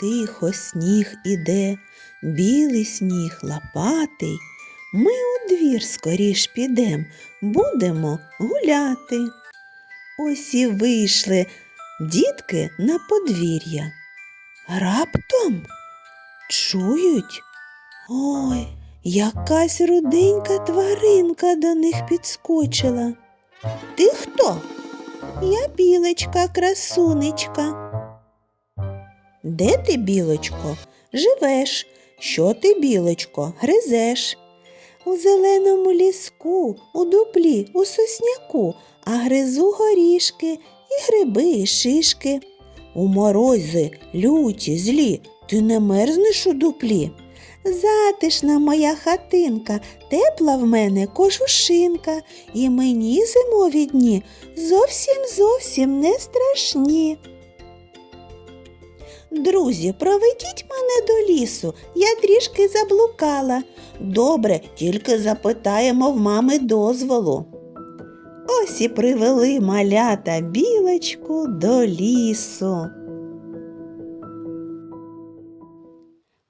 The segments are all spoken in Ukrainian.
тихо сніг іде, білий сніг лопатий. Ми у двір скоріш підем, будемо гуляти. Ось і вийшли дітки на подвір'я. Раптом чують. Ой, якась руденька тваринка до них підскочила. Ти хто? Я білочка, красунечка. Де ти, білочко, живеш? Що ти, білочко, гризеш? У зеленому ліску, у дуплі, у сосняку, а гризу горішки і гриби, і шишки. У морози, люті, злі, ти не мерзнеш у дуплі. Затишна моя хатинка, тепла в мене кожушинка, і мені зимові дні зовсім зовсім не страшні. Друзі, проведіть мене до лісу, я трішки заблукала. Добре, тільки запитаємо в мами дозволу. Ось і привели малята білочку до лісу.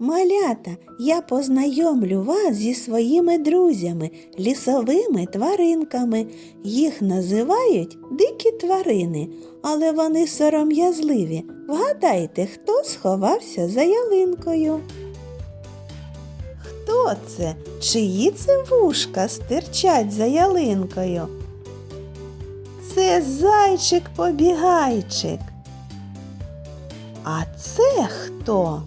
Малята, я познайомлю вас зі своїми друзями, лісовими тваринками. Їх називають дикі тварини, але вони сором'язливі. Вгадайте, хто сховався за ялинкою? Хто це? Чиї це вушка стирчать за ялинкою? Це зайчик-побігайчик. А це хто?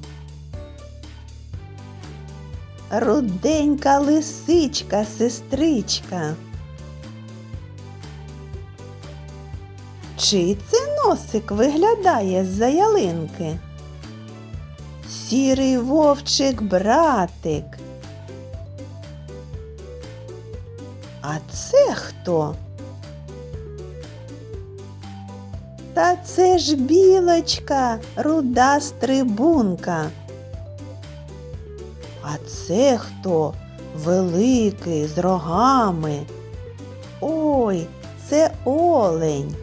Руденька лисичка, сестричка. Чий це носик виглядає з-за ялинки? Сірий вовчик братик. А це хто? Та це ж білочка, руда стрибунка. А це хто? Великий, з рогами. Ой, це олень.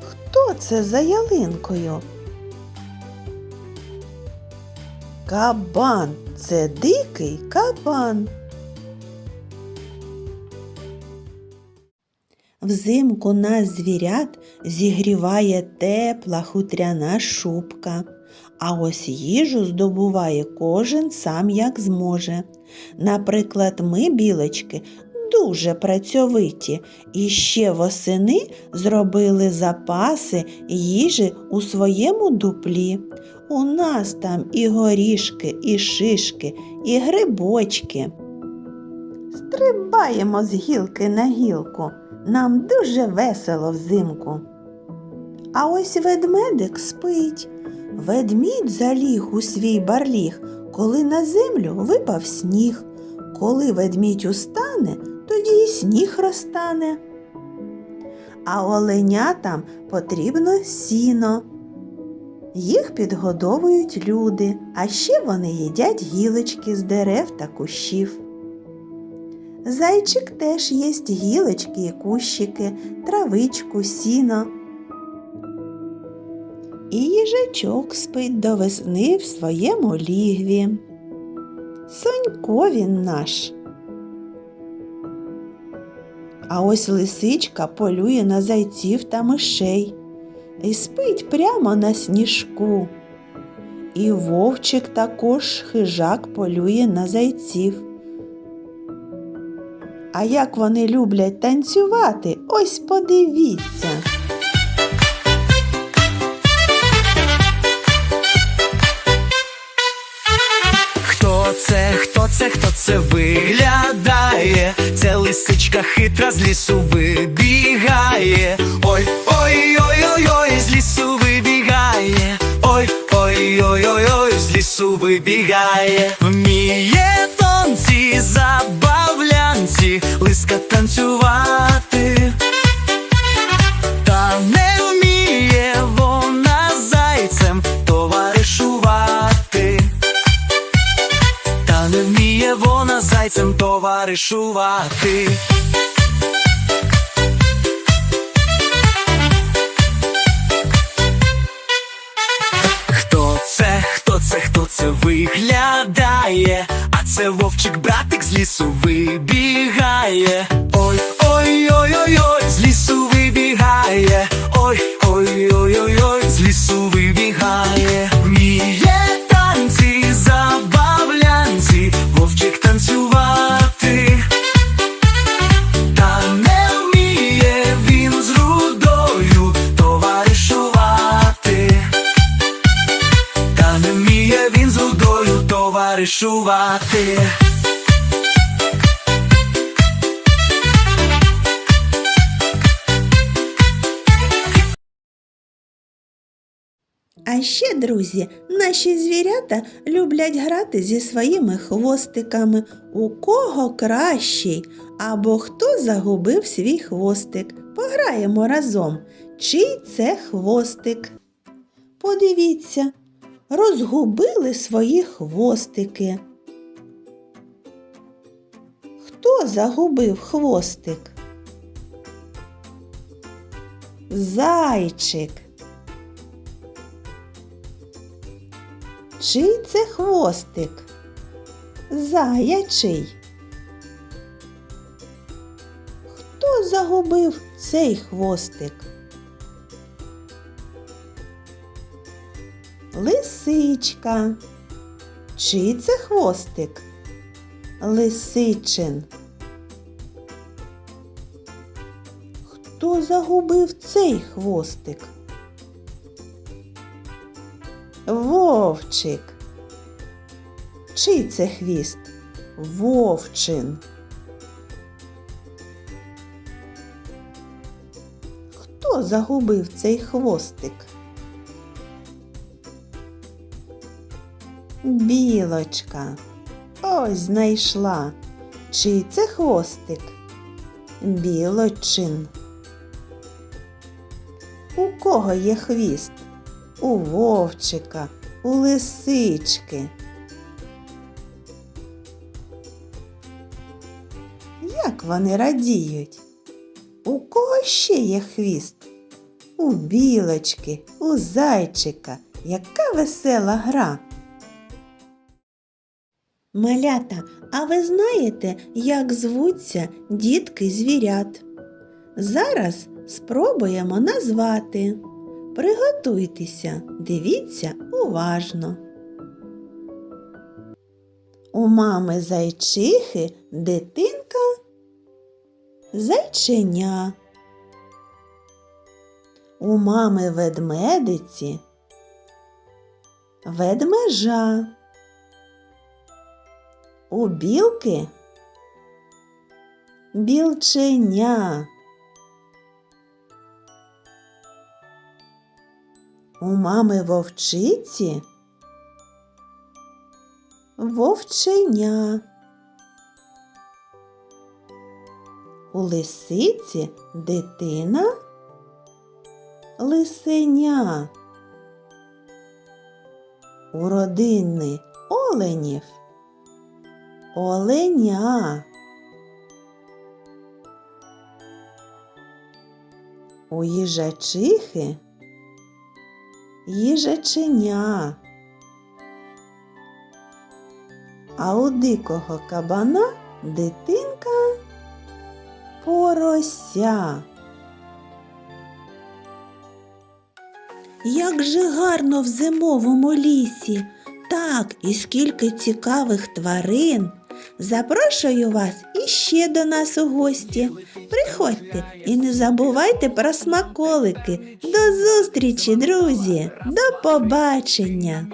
Хто це за ялинкою? Кабан. Це дикий кабан. Взимку нас звірят зігріває тепла хутряна шубка, а ось їжу здобуває кожен сам як зможе. Наприклад, ми, білочки, дуже працьовиті і ще восени зробили запаси їжі у своєму дуплі. У нас там і горішки, і шишки, і грибочки. Стрибаємо з гілки на гілку. Нам дуже весело взимку. А ось ведмедик спить. Ведмідь заліг у свій барліг, коли на землю випав сніг. Коли ведмідь устане, тоді і сніг розтане. А оленятам потрібно сіно. Їх підгодовують люди, а ще вони їдять гілочки з дерев та кущів. Зайчик теж їсть гілочки і кущики, травичку, сіно. І їжачок спить до весни в своєму лігві. Сонько він наш. А ось лисичка полює на зайців та мишей і спить прямо на сніжку. І вовчик також хижак полює на зайців. А як вони люблять танцювати, ось подивіться. Це, виглядає? Це лисичка хитра з лісу вибігає. товаришувати. Хто це, хто це, хто це виглядає? А це вовчик, братик з лісу вибігає. Ой, ой, ой, ой, ой, з лісу вибігає. Ой, ой, ой, ой, ой, з лісу вибігає. Товаришувати. А ще, друзі, наші звірята люблять грати зі своїми хвостиками. У кого кращий, або хто загубив свій хвостик. Пограємо разом. Чий це хвостик? Подивіться, розгубили свої хвостики. Хто загубив хвостик? Зайчик. Чий це хвостик? Заячий. Хто загубив цей хвостик? Лисичка. Чий це хвостик? Лисичин. Хто загубив цей хвостик? Вовчик. Чий це хвіст? Вовчин. Хто загубив цей хвостик? Білочка. Ось знайшла. Чий це хвостик? Білочин. У кого є хвіст? у вовчика, у лисички. Як вони радіють? У кого ще є хвіст? У білочки, у зайчика. Яка весела гра. Малята, а ви знаєте, як звуться дітки звірят? Зараз спробуємо назвати. Приготуйтеся, дивіться уважно. У мами зайчихи дитинка зайченя. У мами ведмедиці ведмежа. У білки білченя. У мами вовчиці вовченя. У лисиці дитина лисеня. У родини оленів оленя. У їжачихи їжаченя. А у дикого кабана дитинка порося. Як же гарно в зимовому лісі, так і скільки цікавих тварин. Запрошую вас іще до нас у гості. Приходьте і не забувайте про смаколики. До зустрічі, друзі! До побачення!